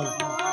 Oh,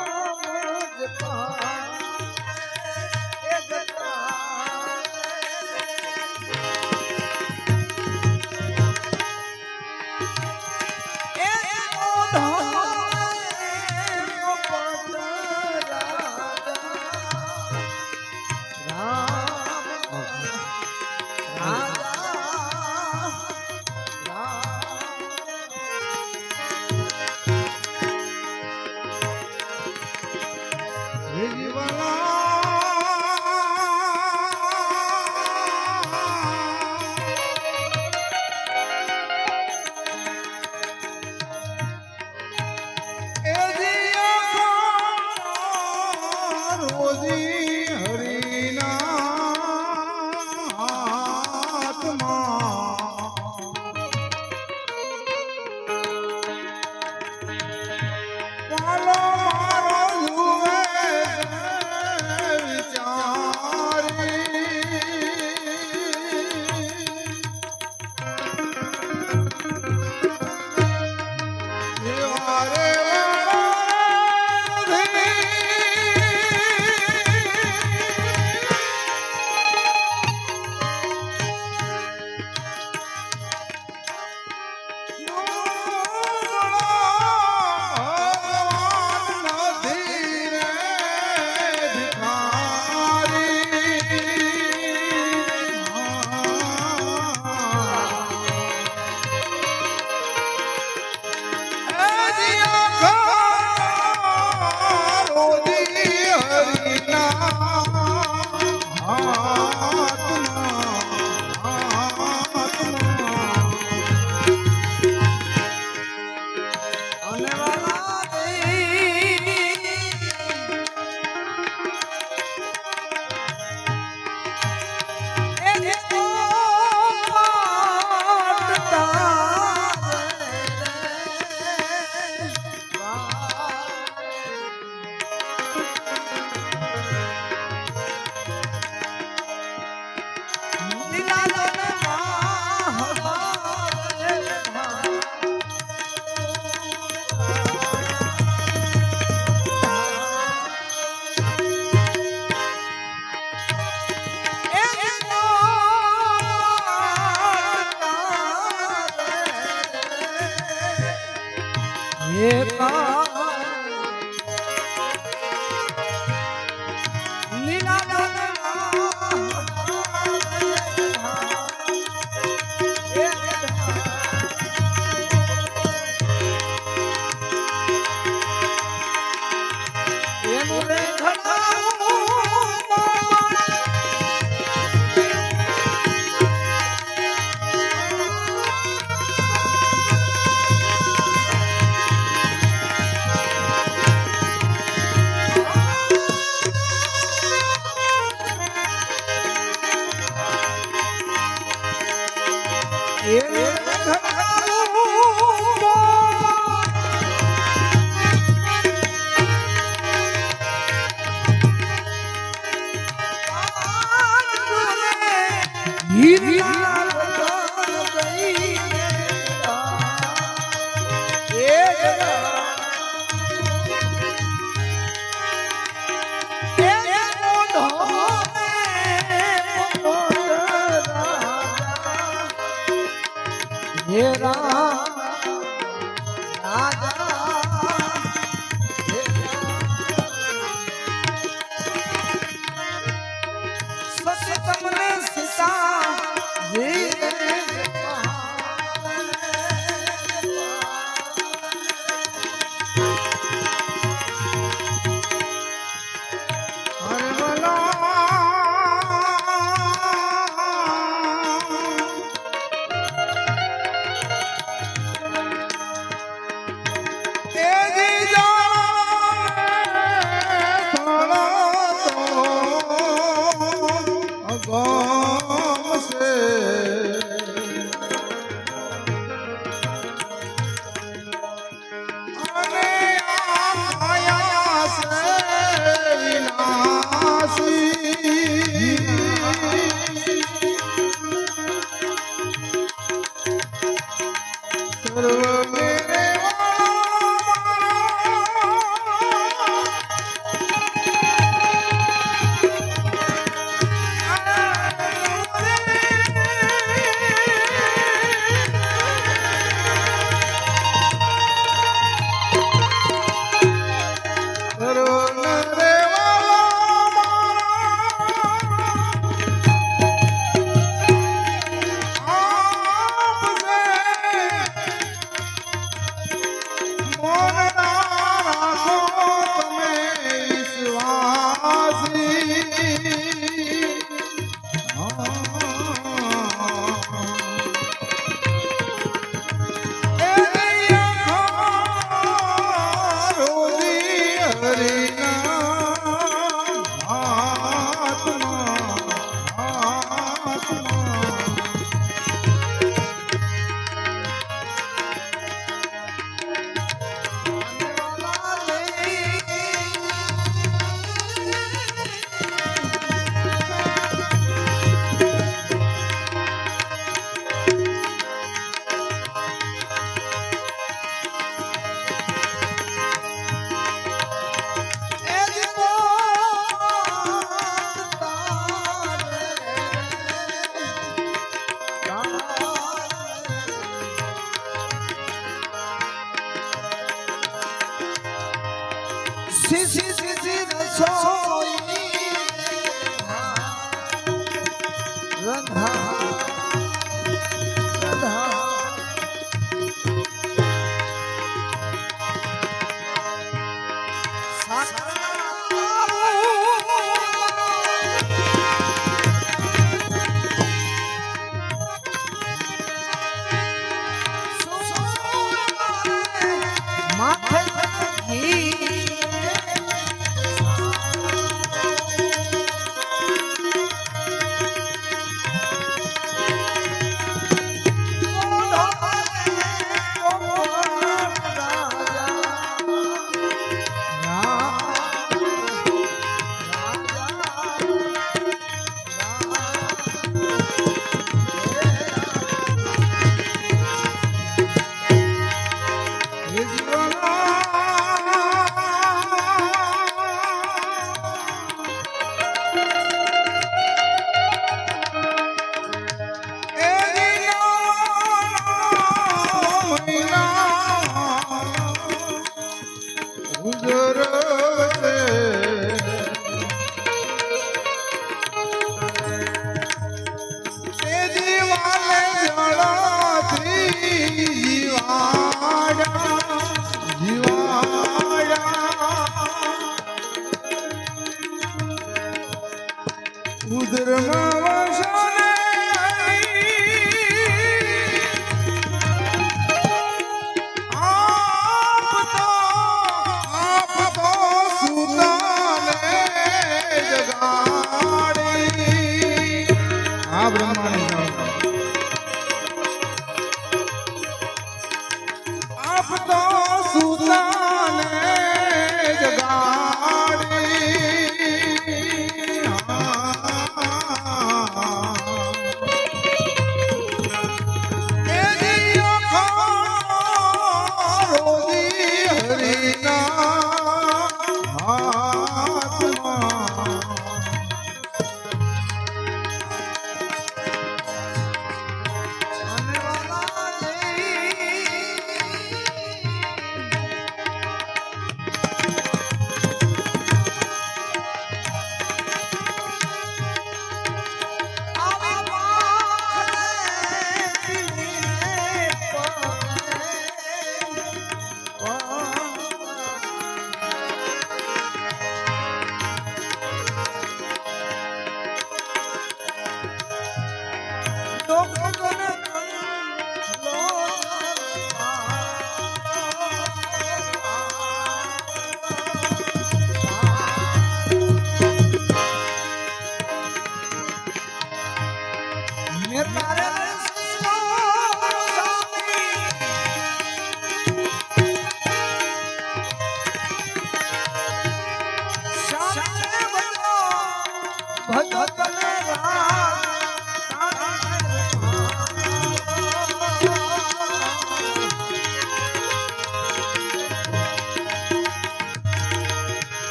Who's the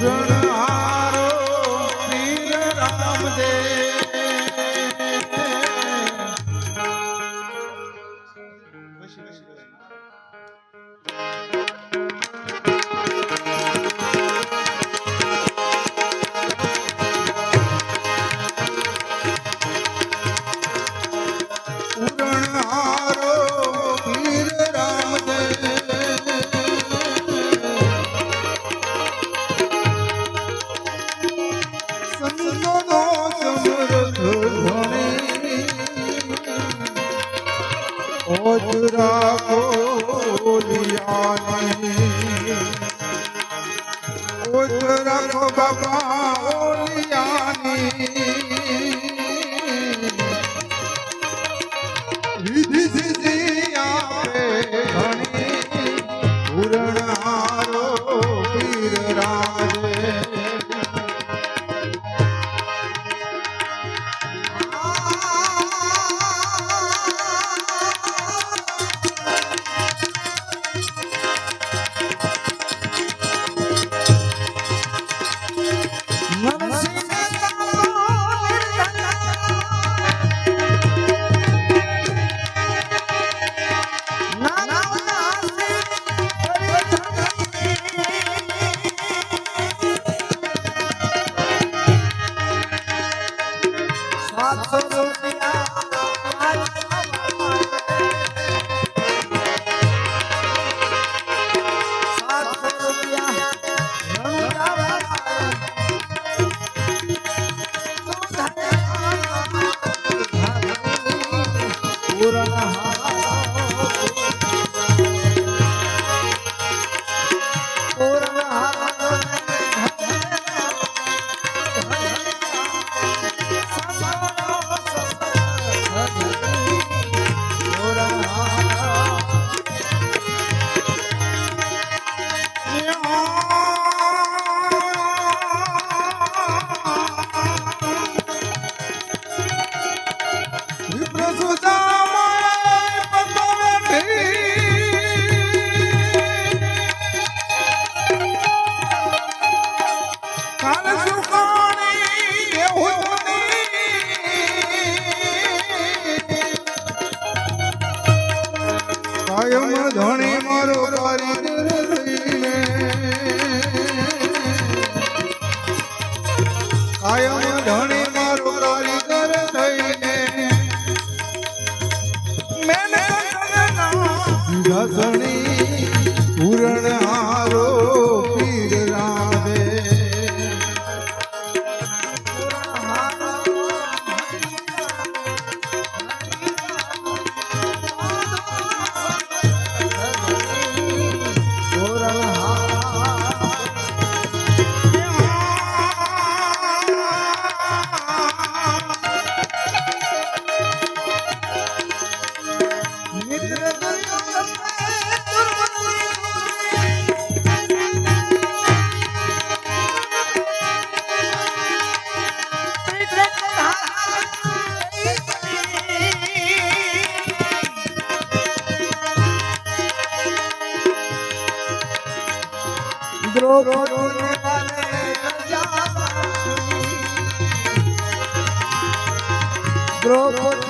Children. ઓજરા બોલિયાની ઓજરા બાબા ઓલિયાની કાયમ દ્રોપદી દ્રોપદી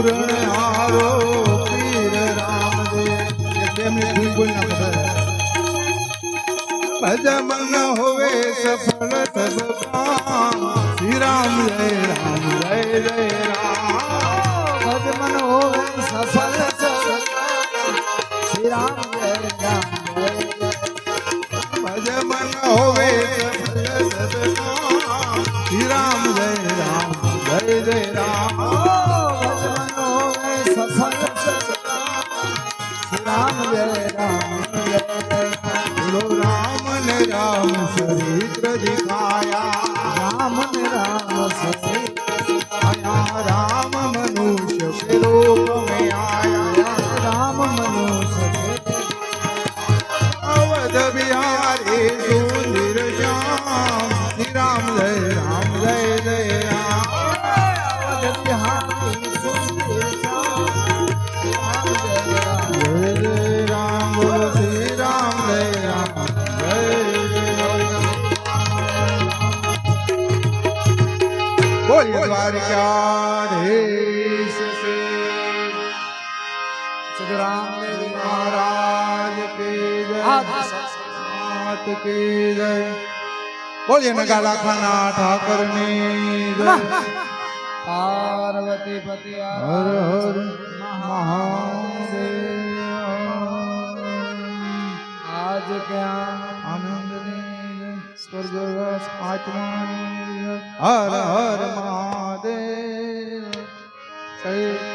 ಪುರಾಣ રામ જય રામ જય બોલો રામ ને રામ ચરિત્ર દિખાયા. રામ ને રામ સચિત્ર રામ बोल महाराज के जय की जय बोलिए नगाला खाना ठाकर पार्वती पति हर हर महादेव आज क्या સ્વર્ગવાસ આત્માની હર હર મહાદેવ સહિત